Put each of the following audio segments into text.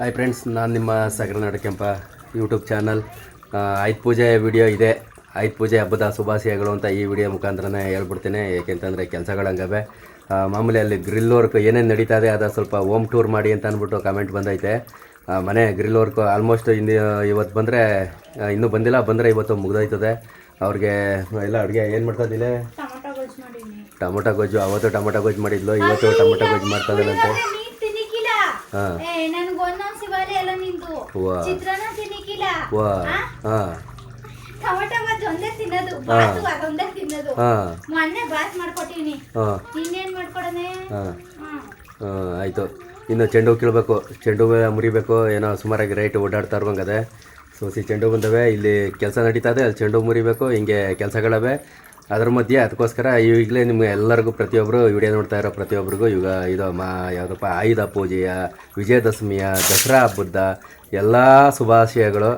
Hi friends ನಾನು ನಿಮ್ಮ ಸಾಗರ ಕೆಂಪ ಯೂಟ್ಯೂಬ್ ಚಾನಲ್ ಆಯುಧ ಪೂಜೆ ವಿಡಿಯೋ ಇದೆ. ಆಯುಧ ಪೂಜೆ ಹಬ್ಬದ ಶುಭಾಶಯಗಳು ಅಂತ ಈ ವಿಡಿಯೋ ಮುಖಾಂತರನೇ ಹೇಳ್ಬಿಡ್ತೀನಿ. ಏಕೆಂತಂದರೆ ಕೆಲಸಗಳು ಹಂಗವೆ. ಮಾಮೂಲಿ ಅಲ್ಲಿ ಗ್ರಿಲ್ ವರ್ಕ್ ಏನೇನು ನಡೀತಾ ಇದೆ ಅದು ಸ್ವಲ್ಪ ಹೋಮ್ ಟೂರ್ ಮಾಡಿ ಅಂತ ಅಂದ್ಬಿಟ್ಟು ಕಮೆಂಟ್ ಬಂದೈತೆ. ಮನೆ ಗ್ರಿಲ್ ವರ್ಕ್ ಆಲ್ಮೋಸ್ಟ್ ಇಂದು ಇವತ್ತು ಬಂದರೆ ಇನ್ನೂ ಬಂದಿಲ್ಲ ಬಂದರೆ ಇವತ್ತು ಮುಗ್ದೋಯ್ತದೆ. ಅವ್ರಿಗೆ ಎಲ್ಲ ಅಡುಗೆ ಏನು ಮಾಡ್ತಾ ಇದ್ದಿಲ್ಲ ಟೊಮೊಟೊ ಗೊಜ್ಜು ಮಾಡೀನಿ ಟೊಮೊಟೊ ಗೊಜ್ಜು ಅವತ್ತು ಟೊಮೊಟೊ ಗೊಜ್ಜು ಮಾಡಿದ್ಲು ಇವತ್ತು ಟೊಮೊಟೊ ಗೊಜ್ಜು ಮಾಡ್ತಾ ಇದ್ದಾನಂತೆ. ಹಾಂ ಏ ನನ್ಗೆ ಒಂದೊಂದ್ ಸಿವಾಲಿ ಎಲ್ಲ ನಿಂದು ವಾ. ಚಿತ್ರಾನ್ನ ತಿನ್ನಿಕ್ಕಿಲ್ಲ? ಹಾಂ. ಟೊಮೊಟೊ ಗೊಜ್ಜು ಒಂದೇ ತಿನ್ನೋದು. ಬಾತು ಅದೊಂದೇ ತಿನ್ನೋದು. ಹಾಂ. ಮೊನ್ನೆ ಬಾತ್ ಮಾಡ್ಕೊಟ್ಟಿನಿ. ಇನ್ನೇನ್ ಮಾಡ್ಕೊಡನೆ ಆಯಿತು. ಇನ್ನು ಚೆಂಡು ಕೀಳ್ಬೇಕು. ಚೆಂಡು ಮುರಿಬೇಕು. ಏನೋ ಸುಮಾರಾಗಿ ರೈಟ್ ಓಡಾಡ್ತಾ ಇರ್ಬಂಗದೆ ಸೋಸಿ ಚೆಂಡು ಬಂದವೆ. ಇಲ್ಲಿ ಕೆಲಸ ನಡೀತಾ ಇದೆ. ಅಲ್ಲಿ ಚೆಂಡು ಮುರಿಬೇಕು. ಹಿಂಗೆ ಕೆಲಸಗಳವೆ. ಅದ್ರ ಮಧ್ಯೆ ಅದಕ್ಕೋಸ್ಕರ ಈಗಲೇ ನಿಮ್ಗೆ ಎಲ್ಲರಿಗೂ ಪ್ರತಿಯೊಬ್ಬರು ವಿಡಿಯೋ ನೋಡ್ತಾ ಇರೋ ಪ್ರತಿಯೊಬ್ಬರಿಗೂ ಈಗ ಇದು ಮಾ ಯಾವುದಪ್ಪ, ಆಯುಧ ಪೂಜೆಯ, ವಿಜಯದಶಮಿಯ, ದಸರಾ ಹಬ್ಬದ ಎಲ್ಲ ಶುಭಾಶಯಗಳು.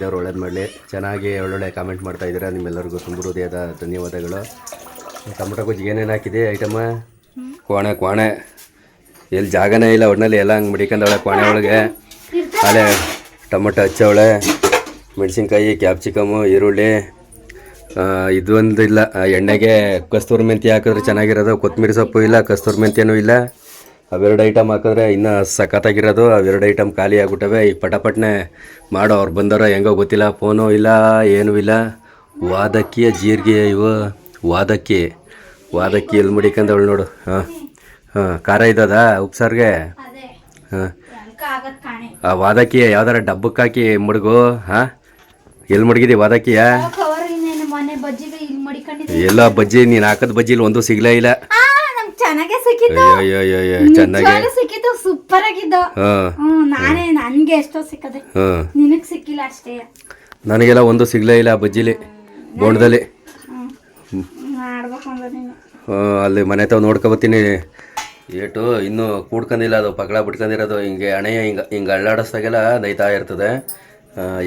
ದೇವ್ರು ಒಳ್ಳೇದು ಮಾಡಲಿ. ಚೆನ್ನಾಗಿ ಒಳ್ಳೊಳ್ಳೆ ಕಾಮೆಂಟ್ ಮಾಡ್ತಾ ಇದ್ದೀರಾ ನಿಮ್ಮೆಲ್ಲರಿಗೂ. ತುಂಬ ಹೃದಯದ ಧನ್ಯವಾದಗಳು. ಟೊಮೊಟೊ ಗೊಜ್ಜಿಗೆ ಏನೇನು ಹಾಕಿದೆ ಐಟಮ ಕೋಣೆ ಕೋಣೆ ಎಲ್ಲಿ ಜಾಗನೇ ಇಲ್ಲ ಒಟ್ಟಿನಲ್ಲಿ ಎಲ್ಲ ಹಂಗೆ ಮಡಿಕೊಂಡವಳೆ ಕೋಣೆ ಒಳಗೆ. ಅಲ್ಲೇ ಟೊಮೊಟೊ ಹಚ್ಚವಳೆ. ಮೆಣಸಿನ್ಕಾಯಿ, ಕ್ಯಾಪ್ಸಿಕಮು, ಈರುಳ್ಳಿ. ಇದೊಂದು ಇಲ್ಲ. ಎಣ್ಣೆಗೆ ಕಸ್ತೂರಿ ಮೆಂತ್ಯ ಹಾಕಿದ್ರೆ ಚೆನ್ನಾಗಿರೋದು ಕೊತ್ತಂಬರಿ ಸೊಪ್ಪು ಇಲ್ಲ ಕಸ್ತೂರಿ ಮೆಂತ್ಯನೂ ಇಲ್ಲ. ಅವೆರಡು ಐಟಮ್ ಹಾಕಿದ್ರೆ ಇನ್ನೂ ಸಖತ್ತಾಗಿರೋದು. ಅವೆರಡು ಐಟಮ್ ಖಾಲಿ ಆಗ್ಬಿಟ್ಟವೆ. ಈಗ ಪಟಪಟ್ನೆ ಮಾಡೋ ಅವ್ರು ಬಂದಾರೋ ಹೆಂಗೋ ಗೊತ್ತಿಲ್ಲ. ಫೋನು ಇಲ್ಲ ಏನೂ ಇಲ್ಲ. ವಾದಕ್ಕಿಯ ಜೀರಿಗೆ ಇವು. ವಾದಕ್ಕಿ. ವಾದಕ್ಕಿ ಎಲ್ಲಿ ಮಡಿಕೊಂಡವಳು ನೋಡು. ಹಾಂ ಹಾಂ ಖಾರ ಇದ್ದದಾ ಉಪ್ಸಾರ್ಗೆ? ಹಾಂ. ಆ ವಾದಕ್ಕಿ ಯಾವ್ದಾರ ಡಬ್ಬಕ್ಕೆ ಹಾಕಿ ಮುಡುಗು? ಹಾಂ. ಎಲ್ಲಿ ಮುಡುಗಿದಿ ವಾದಕ್ಕಿಯ ಕವರ್ ಇನ್ನೇನು ಮೊನ್ನೆ ಬಜ್ಜಿಗೆ ಇಲ್ಲಿ ಮಡಿಕೊಂಡಿದ್ದೆ ಎಲ್ಲ ಬಜ್ಜಿ ನೀನ್ ಹಾಕದ್ ಬಜ್ಜಿಲಿ ಒಂದು ಸಿಗ್ಲೇ ಇಲ್ಲ. ಆ ನಮ್ಗೆ ಚೆನ್ನಾಗೆ ಸಿಕ್ಕಿತ್ತು. ಅಯ್ಯೋ ಅಯ್ಯೋ ಅಯ್ಯೋ ಚೆನ್ನಾಗಿ. ನಿಜವಾಗ್ಲೂ ಸೂಪರ್ ಆಗಿದ್ದು. ಹಾಂ. ಹ್ಮ್ ನಾನೇ ನನ್ಗೆ ಎಷ್ಟೋ ಸಿಕ್ಕದೆ. ಹಾಂ. ನಿನಗ್ ಸಿಕ್ಕಿಲ್ಲ ಅಷ್ಟೇ. ನನಗೆಲ್ಲ ಒಂದು ಸಿಗ್ಲೇ ಇಲ್ಲ ಆ ಬಜ್ಜಿಲಿ ಬೋಣದಲ್ಲಿ ಹ್ಮ್. ಮಾಡ್ಬೇಕು ಅಂದ್ರೆ ನೀನು. ಅಲ್ಲಿ ಮನೆ ತಾವು ನೋಡ್ಕೊಬತ್ತೀನಿ. ಏಟು ಇನ್ನೂ ಕೂಡ್ಕೊಂಡಿಲ್ಲ ಅದು ಪಕಳ ಬಿಟ್ಕೊಂಡಿರೋದು ಹಿಂಗೆ ಹಣೆಯ ಹಿಂಗೆ ಹಿಂಗೆ ಅಳ್ಳಾಡಿಸ್ದಾಗೆಲ್ಲ ನೈತಾ ಇರ್ತದೆ.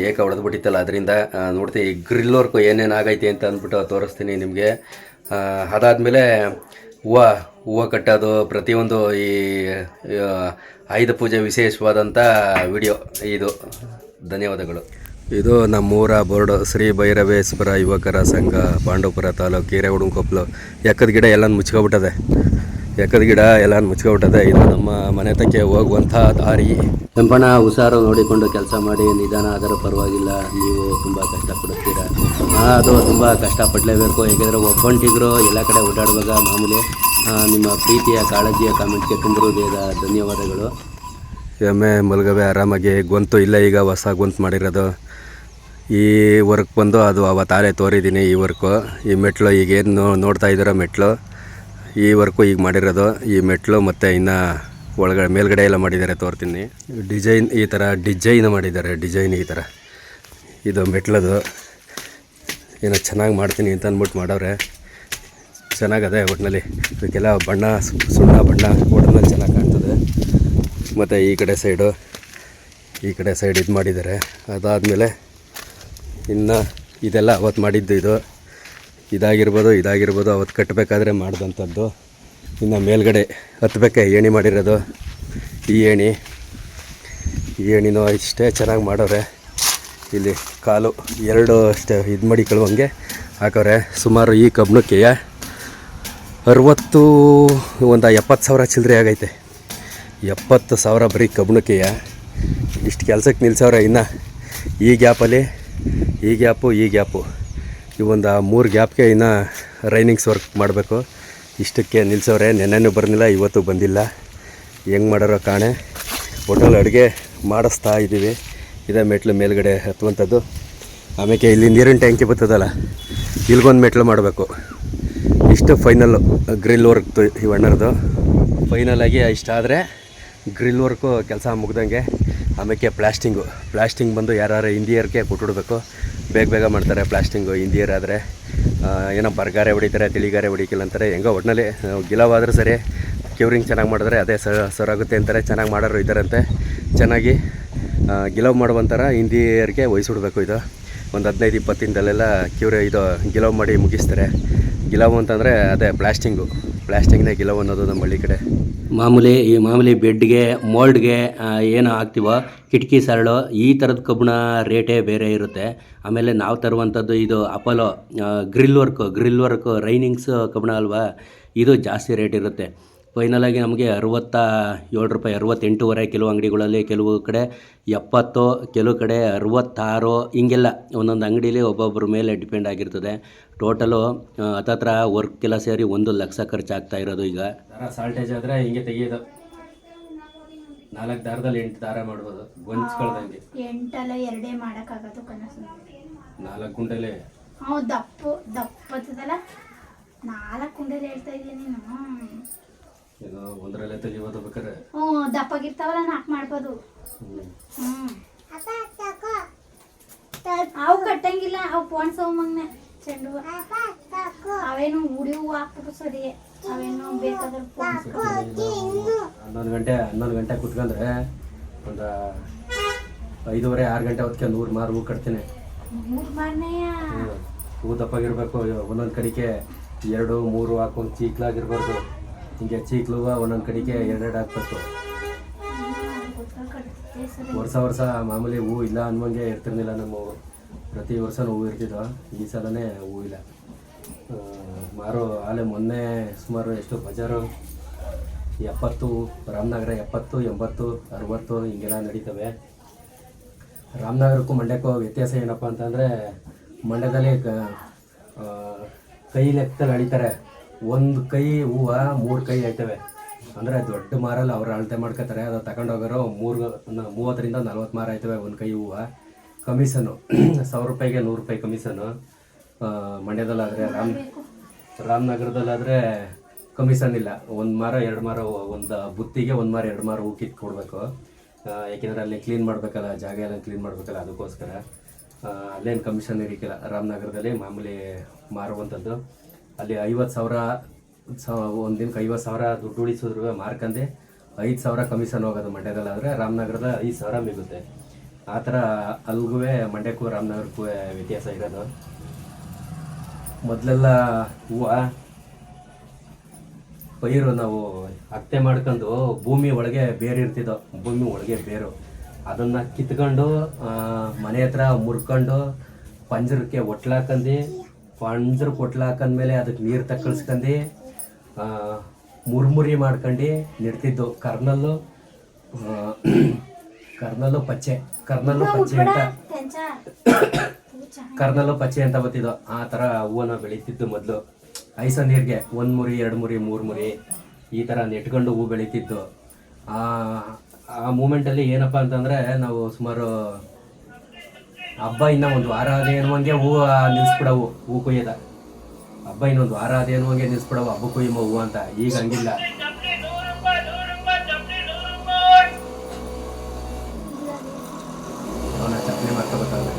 ಏಕ ಹೊಡೆದು ಬಿಟ್ಟಿತ್ತಲ್ಲ ಅದರಿಂದ ನೋಡ್ತೀನಿ ಈ ಗ್ರಿಲ್ ವರ್ಕು ಏನೇನು ಆಗೈತೆ ಅಂತ ಅಂದ್ಬಿಟ್ಟು ತೋರಿಸ್ತೀನಿ ನಿಮಗೆ. ಅದಾದಮೇಲೆ ಹೂವು ಹೂವು ಕಟ್ಟೋದು, ಪ್ರತಿಯೊಂದು ಈ ಆಯುಧ ಪೂಜೆ ವಿಶೇಷವಾದಂಥ ವಿಡಿಯೋ ಇದು, ಧನ್ಯವಾದಗಳು. ಇದು ನಮ್ಮೂರ ಬೋರ್ಡು ಶ್ರೀ ಭೈರವೇಶ್ವರ ಯುವಕರ ಸಂಘ, ಪಾಂಡವಪುರ ತಾಲೂಕು ಹಿರೇಗುಡಂಕೊಪ್ಲು ಎಕ್ಕದ ಗಿಡ ಎಲ್ಲ ಮುಚ್ಕೊಬಿಟ್ಟದೆ. ಎಕ್ಕದ ಗಿಡ ಎಲ್ಲ ಮುಚ್ಕೊಬಿಟ್ಟದೆ. ಇದು ನಮ್ಮ ಮನೆ ತಕ್ಕೆ ಹೋಗುವಂಥ ದಾರಿ. ಕೆಂಪಣ್ಣ ಹುಷಾರು ನೋಡಿಕೊಂಡು ಕೆಲಸ ಮಾಡಿ ನಿಧಾನ ಆದರೂ ಪರವಾಗಿಲ್ಲ. ನೀವು ತುಂಬ ಕಷ್ಟಪಡುತ್ತೀರಾ? ಅದು ತುಂಬ ಕಷ್ಟಪಡಲೇಬೇಕು. ಏಕೆಂದರೆ ಒಬ್ಬಂಟಿಗರು ಎಲ್ಲ ಕಡೆ ಓಡಾಡುವಾಗ ಮಾಮೂಲಿ ನಿಮ್ಮ ಪ್ರೀತಿಯ ಕಾಳಜಿಯ ಕಾಮೆಂಟ್ಗೆ ಬೇಗ ಧನ್ಯವಾದಗಳು. ಎಮ್ಮೆ ಮಲಗವೆ ಆರಾಮಾಗಿ ಗೊಂತು ಇಲ್ಲ ಈಗ ಹೊಸ ಗೊಂತು ಮಾಡಿರೋದು. ಈ ವರ್ಕ್ ಬಂದು ಅದು ಅವತ್ತಾರೆ ತೋರಿದ್ದೀನಿ ಈ ವರ್ಕು ಈ ಮೆಟ್ಲು ಈಗೇನು ನೋಡ್ತಾ ಇದ್ದೀರ ಮೆಟ್ಲು? ಈ ವರ್ಕು ಈಗ ಮಾಡಿರೋದು, ಈ ಮೆಟ್ಲು ಮತ್ತು ಇನ್ನು ಒಳಗಡೆ ಮೇಲ್ಗಡೆ ಎಲ್ಲ ಮಾಡಿದ್ದಾರೆ ತೋರ್ತೀನಿ. ಡಿಸೈನ್ ಈ ಥರ ಡಿಸೈನ್ ಮಾಡಿದ್ದಾರೆ, ಡಿಸೈನ್ ಈ ಥರ ಇದು ಮೆಟ್ಲದು. ಏನೋ ಚೆನ್ನಾಗಿ ಮಾಡ್ತೀನಿ ಅಂತ ಅಂದ್ಬಿಟ್ಟು ಮಾಡವ್ರೆ. ಚೆನ್ನಾಗದೆ ಒಟ್ಟಿನಲ್ಲಿ ಇದಕ್ಕೆಲ್ಲ ಬಣ್ಣ, ಸುಣ್ಣ ಬಣ್ಣ ಒಟ್ಟಿನಲ್ಲಿ ಚೆನ್ನಾಗಿ ಕಾಣ್ತದೆ. ಮತ್ತು ಈ ಕಡೆ ಸೈಡು, ಈ ಕಡೆ ಸೈಡ್ ಇದು ಮಾಡಿದ್ದಾರೆ. ಅದಾದಮೇಲೆ ಇನ್ನು ಇದೆಲ್ಲ ಅವತ್ತು ಮಾಡಿದ್ದು ಇದು. ಇದಾಗಿರ್ಬೋದು ಇದಾಗಿರ್ಬೋದು, ಅವತ್ತು ಕಟ್ಟಬೇಕಾದ್ರೆ ಮಾಡಿದಂಥದ್ದು. ಇನ್ನು ಮೇಲ್ಗಡೆ ಹತ್ತಬೇಕೆ ಏಣಿ ಮಾಡಿರೋದು. ಈ ಏಣಿ, ಈ ಏಣಿನೂ ಇಷ್ಟೇ ಚೆನ್ನಾಗಿ ಮಾಡೋರೆ. ಇಲ್ಲಿ ಕಾಲು ಎರಡು ಅಷ್ಟೇ ಇದು ಮಾಡಿ ಕಳುವಂಗೆ ಹಾಕವ್ರೆ ಸುಮಾರು ಈ ಕಬ್ಬಣಕ್ಕೆ ಅರವತ್ತು, ಒಂದು ಎಪ್ಪತ್ತು ಸಾವಿರ ಚಿಲ್ಲರೆ ಆಗೈತೆ. ಎಪ್ಪತ್ತು ಸಾವಿರ ಬರೀ ಕಬ್ಬಣಕ್ಕೆಯ ಇಷ್ಟು ಕೆಲಸಕ್ಕೆ ನಿಲ್ಸವ್ರೆ ಇನ್ನು. ಈ ಗ್ಯಾಪಲ್ಲಿ, ಈ ಗ್ಯಾಪು ಈ ಗ್ಯಾಪು. ಈ ಒಂದು ಆ ಮೂರು ಗ್ಯಾಪ್ಗೆ ಇನ್ನು ರೈನಿಂಗ್ಸ್ ವರ್ಕ್ ಮಾಡಬೇಕು. ಇಷ್ಟಕ್ಕೆ ನಿಲ್ಸವ್ರೆ, ನೆನ್ನೆನೂ ಬರಲಿಲ್ಲ, ಇವತ್ತು ಬಂದಿಲ್ಲ. ಹೆಂಗೆ ಮಾಡೋರೋ ಕಾಣೆ. ಹೋಟೆಲ್ ಅಡುಗೆ ಮಾಡಿಸ್ತಾ ಇದ್ದೀವಿ. ಇದೇ ಮೆಟ್ಲು ಮೇಲ್ಗಡೆ ಹತ್ತುವಂಥದ್ದು. ಆಮೇಲೆ ಇಲ್ಲಿ ನೀರಿನ ಟ್ಯಾಂಕಿ ಬರ್ತದಲ್ಲ, ಇಲ್ಗೊಂದು ಮೆಟ್ಲು ಮಾಡಬೇಕು. ಇಷ್ಟು ಫೈನಲ್ಲು ಗ್ರಿಲ್ ವರ್ಕ್ ಈ ಅಣ್ಣರದು. ಫೈನಲಾಗಿ ಇಷ್ಟಾದರೆ, ಗ್ರಿಲ್ ವರ್ಕು ಕೆಲಸ ಮುಗ್ದಂಗೆ ಆಮೇಲೆ ಪ್ಲಾಸ್ಟಿಂಗು. ಪ್ಲಾಸ್ಟಿಂಗ್ ಬಂದು ಯಾರು ಹಿಂದಿಯರ್ಗೆ ಕೊಟ್ಬಿಡ್ಬೇಕು ಬೇಗ ಬೇಗ ಮಾಡ್ತಾರೆ ಪ್ಲಾಸ್ಟಿಂಗು. ಇಂದಿಯರ್ ಆದರೆ ಏನೋ ಬರ್ಗಾರೆ ಹೊಡಿತಾರೆ, ತಿಳಿಗಾರೆ ಹೊಡಿಕಿಲ್ಲ ಅಂತಾರೆ. ಹೆಂಗೋ ಒಟ್ಟಿನಲ್ಲಿ ಗಿಲವಾದರೂ ಸರಿ, ಕ್ಯೂರಿಂಗ್ ಚೆನ್ನಾಗಿ ಮಾಡಿದ್ರೆ ಅದೇ ಸರಾಗುತ್ತೆ ಅಂತಾರೆ. ಚೆನ್ನಾಗಿ ಮಾಡೋರು ಇದ್ದಾರಂತೆ. ಚೆನ್ನಾಗಿ ಗಿಲವ್ ಮಾಡುವಂಥರ ಹಿಂದಿಯರಿಗೆ ವಹಿಸ್ಬಿಡ್ಬೇಕು ಇದು. ಒಂದು ಹದಿನೈದು ಇಪ್ಪತ್ತಿಂದಲೆಲ್ಲ ಕ್ಯೂರ್, ಇದು ಗಿಲವ್ ಮಾಡಿ ಮುಗಿಸ್ತಾರೆ. ಗಿಲವು ಅಂತಂದರೆ ಅದೇ ಪ್ಲಾಸ್ಟಿಂಗು. ಪ್ಲಾಸ್ಟಿಂಗ್ನೇ ಗಿಲವ್ ಅನ್ನೋದು ನಮ್ಮ ಹಳ್ಳಿ ಕಡೆ. ಮಾಮೂಲಿ ಈ ಮಾಮೂಲಿ ಬೆಡ್ಗೆ, ಮೋಲ್ಡ್ಗೆ ಏನು ಹಾಕ್ತೀವೋ, ಕಿಟಕಿ ಸರಳು, ಈ ಥರದ ಕಬ್ಬಿಣ ರೇಟೇ ಬೇರೆ ಇರುತ್ತೆ. ಆಮೇಲೆ ನಾವು ತರುವಂಥದ್ದು ಇದು Apollo grill work grill work railings ಕಬ್ಬಿಣ ಅಲ್ವಾ, ಇದು ಜಾಸ್ತಿ ರೇಟ್ ಇರುತ್ತೆ. ಫೈನಲಾಗಿ ನಮಗೆ ಅರವತ್ತ ಏಳು ರೂಪಾಯಿ ಅರವತ್ತೆಂಟೂವರೆ ಕೆಲವು ಅಂಗಡಿಗಳಲ್ಲಿ ಕೆಲವು ಕಡೆ ಎಪ್ಪತ್ತು ಕೆಲವು ಕಡೆ ಅರವತ್ತಾರು ಹೀಗೆಲ್ಲ ಒಂದೊಂದು ಅಂಗಡೀಲಿ ಒಬ್ಬೊಬ್ಬರ ಮೇಲೆ ಡಿಪೆಂಡ್ ಆಗಿರ್ತದೆ. ಟೋಟಲು ಹತ್ತತ್ರ ವರ್ಕ್ ಎಲ್ಲ ಸೇರಿ ಒಂದು ಲಕ್ಷ ಖರ್ಚಾಗ್ತಾ ಇರೋದು ಈಗ. ದಾರ ಸಾಲ್ಟೇಜ್ ಆದರೆ ಹಿಂಗೆ ತೆಗಿಯೋದು. ನಾಲ್ಕು ದಾರದಲ್ಲಿ ಎಂಟು ದಾರ ಮಾಡ್ಬೋದು. ಗೊಂಚ್ಕೊಳ್ದಂಗೆ. ಎಂಟಲ್ಲ ಎರಡೇ ಮಾಡಕ್ಕಾಗತ್ತು ಕನಸು. ನಾಲ್ಕು ಗುಂಡಲೇ. ಹ್ಞೂ ದಪ್ಪು ದಪ್ಪತ್ತದಲ್ಲ? ನಾಲ್ಕು ಗುಂಡಲೆ ಹೇಳ್ತಾ ಇದ್ದೀನಿ ನೀನು. ಇದು ಒಂದರಲ್ಲೇ ತೆಗಿಬೋದು ಹ್ಞೂ ದಪ್ಪಗಿರ್ತಾವಲ್ಲ ನಾಲ್ಕು ಮಾಡ್ಬೋದು. ಹ್ಞೂ ಅವು ಕಟ್ಟಂಗಿಲ್ಲ ಅವು ಪೋಣ್ಸವ್ ಮಗ್ನೆ. ಚೆಂಡು ಹೂವ. ಅವೇನು ಉಡಿ ಹೂವು ಹಾಕ್ಬಿಟ್ಟು ಸರಿ ಅವೇನು ಬೇಕಾದ್ರೆ. ಹನ್ನೊಂದು ಗಂಟೆ ಹನ್ನೊಂದು ಗಂಟೆ ಕುತ್ಕೊಂಡ್ರೆ ಒಂದು ಐದೂವರೆ ಆರು ಗಂಟೆ ಹೊತ್ತಿಗೆ ನೂರು ಮಾರು ಹೂ ಕಟ್ತೀನಿ. ಮೂರ್ ಮಾರ್ನೆಯ? ಹ್ಮ್. ಹೂ ದಪ್ಪಾಗಿರ್ಬೇಕು ಒಂದೊಂದು ಕಡೆಗೆ ಎರಡು ಮೂರು ಹಾಕೊಂಡು ಚೀಕ್ಲಾಗಿರ್ಬಾರ್ದು ಹಿಂಗೆ ಚೀಕ್ಲು ಒಂದೊಂದು ಕಡೆಗೆ ಎರಡೆರಡು ಹಾಕ್ಬೇಕು ವರ್ಷ ವರ್ಷ ಮಾಮೂಲಿ ಹೂ ಇಲ್ಲ ಅನ್ನುವಂಗೆ ಇರ್ತಿರ್ಲಿಲ್ಲ ನಮ್ಮ ಪ್ರತಿ ವರ್ಷ ಹೂ ಇರ್ತಿದ್ವು. ಈ ಸಲನೇ ಹೂ ಇಲ್ಲ. ಮಾರು ಆಲೆ ಮೊನ್ನೆ ಸುಮಾರು ಎಷ್ಟು ಬಜಾರು? ಎಪ್ಪತ್ತು, ರಾಮನಗರ ಎಪ್ಪತ್ತು, ಎಂಬತ್ತು, ಅರವತ್ತು ಹಿಂಗೆಲ್ಲ ನಡೀತವೆ. ರಾಮನಗರಕ್ಕೂ ಮಂಡ್ಯಕ್ಕೂ ವ್ಯತ್ಯಾಸ ಏನಪ್ಪ ಅಂತಂದರೆ ಮಂಡ್ಯದಲ್ಲಿ ಕ ಲೆಕ್ಕದಲ್ಲಿ ಅಳಿತಾರೆ. ಒಂದು ಕೈ ಹೂವು, ಮೂರು ಕೈ ಆಯ್ತವೆ ಅಂದರೆ ದೊಡ್ಡ ಮಾರಲ್ಲಿ ಅವ್ರು ಅಳತೆ ಮಾಡ್ಕೋತಾರೆ. ಅದು ತಗೊಂಡೋಗೋರು ಮೂರು ಮೂವತ್ತರಿಂದ ನಲ್ವತ್ತು ಮಾರ ಆಯ್ತವೆ ಒಂದು ಕೈ ಹೂವು. ಕಮಿಷನು, ಸಾವಿರ ರೂಪಾಯಿಗೆ ನೂರು ರೂಪಾಯಿ ಕಮಿಷನು. ಮಂಡ್ಯದಲ್ಲಾದರೆ ರಾಮ್, ರಾಮನಗರದಲ್ಲಾದರೆ ಕಮಿಷನ್ ಇಲ್ಲ. ಒಂದು ಮಾರ, ಎರಡು ಮಾರ ಒಂದು ಬುತ್ತಿಗೆ ಒಂದು ಮಾರ, ಎರಡು ಮಾರ ಹೂ ಕಿತ್ತು ಕೊಡಬೇಕು. ಯಾಕೆಂದರೆ ಅಲ್ಲಿ ಕ್ಲೀನ್ ಮಾಡಬೇಕಲ್ಲ, ಜಾಗ ಎಲ್ಲ ಕ್ಲೀನ್ ಮಾಡಬೇಕಲ್ಲ, ಅದಕ್ಕೋಸ್ಕರ. ಅಲ್ಲೇನು ಕಮಿಷನ್ ಇರಿಕಿಲ್ಲ. ರಾಮನಗರದಲ್ಲಿ ಮಾಮೂಲಿ ಮಾರುವಂಥದ್ದು. ಅಲ್ಲಿ ಐವತ್ತು ಸಾವಿರ ಒಂದು ದಿನಕ್ಕೆ ಐವತ್ತು ಸಾವಿರ ದುಡ್ಡು ಉಳಿಸಿದ್ರು ಮಾರ್ಕಂದೆ ಐದು ಸಾವಿರ ಕಮಿಷನ್ ಹೋಗೋದು ಮಂಡ್ಯದಲ್ಲಾದರೆ ರಾಮನಗರದ ಐದು ಸಾವಿರ ಮಿಗುತ್ತೆ. ಆ ಥರ ಅಲ್ಗೂ ಮಂಡ್ಯಕ್ಕೂ ರಾಮನಗರಕ್ಕೂ ವ್ಯತ್ಯಾಸ ಇರೋದು. ಮೊದಲೆಲ್ಲ ಹೂವು, ಪೈರು ನಾವು ಅತ್ತೆ ಮಾಡ್ಕೊಂಡು ಭೂಮಿ ಒಳಗೆ ಬೇರು ಇರ್ತಿದ್ದೋ, ಭೂಮಿ ಒಳಗೆ ಬೇರು. ಅದನ್ನು ಕಿತ್ಕೊಂಡು ಮನೆ ಹತ್ರ ಮುರ್ಕೊಂಡು, ಪಂಜರಕ್ಕೆ ಒಟ್ಲಾಕಂದು ಪಂಜರಕ್ಕೆ ಒಟ್ಲಾಕಂದ್ಮೇಲೆ ಅದಕ್ಕೆ ನೀರು ತಕ್ಕಳಿಸ್ಕೊಂಡು ಮುರ್ಮುರಿ ಮಾಡ್ಕೊಂಡು ನೆಡ್ತಿದ್ದು. ಕರ್ನಲ್ಲು ಆ, ಕರ್ನಲ್ಲು ಪಚ್ಚೆ. ಕರ್ನಲ್ಲು ಪಚ್ಚೆ ಅಂತ. ಕರ್ನಲ್ಲು ಪಚ್ಚೆ ಅಂತ ಬತ್ತಿದ್ದು. ಆ ಥರ ಹೂವನ್ನ ಬೆಳೀತಿದ್ದು ಮೊದಲು. ಐಸ ನೀರಿಗೆ ಒಂದು ಮುರಿ ಎರಡು ಮುರಿ ಮೂರು ಮುರಿ ಈ ಥರ ನೆಟ್ಕೊಂಡು ಹೂ ಬೆಳೀತಿದ್ದು. ಆ ಆ ಮೂಮೆಂಟಲ್ಲಿ ಏನಪ್ಪ ಅಂತಂದರೆ ನಾವು ಸುಮಾರು ಹಬ್ಬ ಇನ್ನ ಒಂದು ವಾರ ಅದೇನುವಂಗೆ ಹೂವು ನಿಲ್ಸ್ಬಿಡವು ಹೂ ಕೊಯ್ಯದ. ಹಬ್ಬ ಇನ್ನೊಂದು ವಾರ ಅದೇನುವಂಗೆ ನಿಲ್ಸ್ಬಿಡವು, ಹಬ್ಬ ಕೊಯ್ಯಮ್ಮ ಹೂ ಅಂತ. ಈಗ ಹಂಗಿಲ್ಲ. ಚಪ್ಪಲಿ ಮಾಡ್ಕೋಬೇಕಾದ್ರೆ.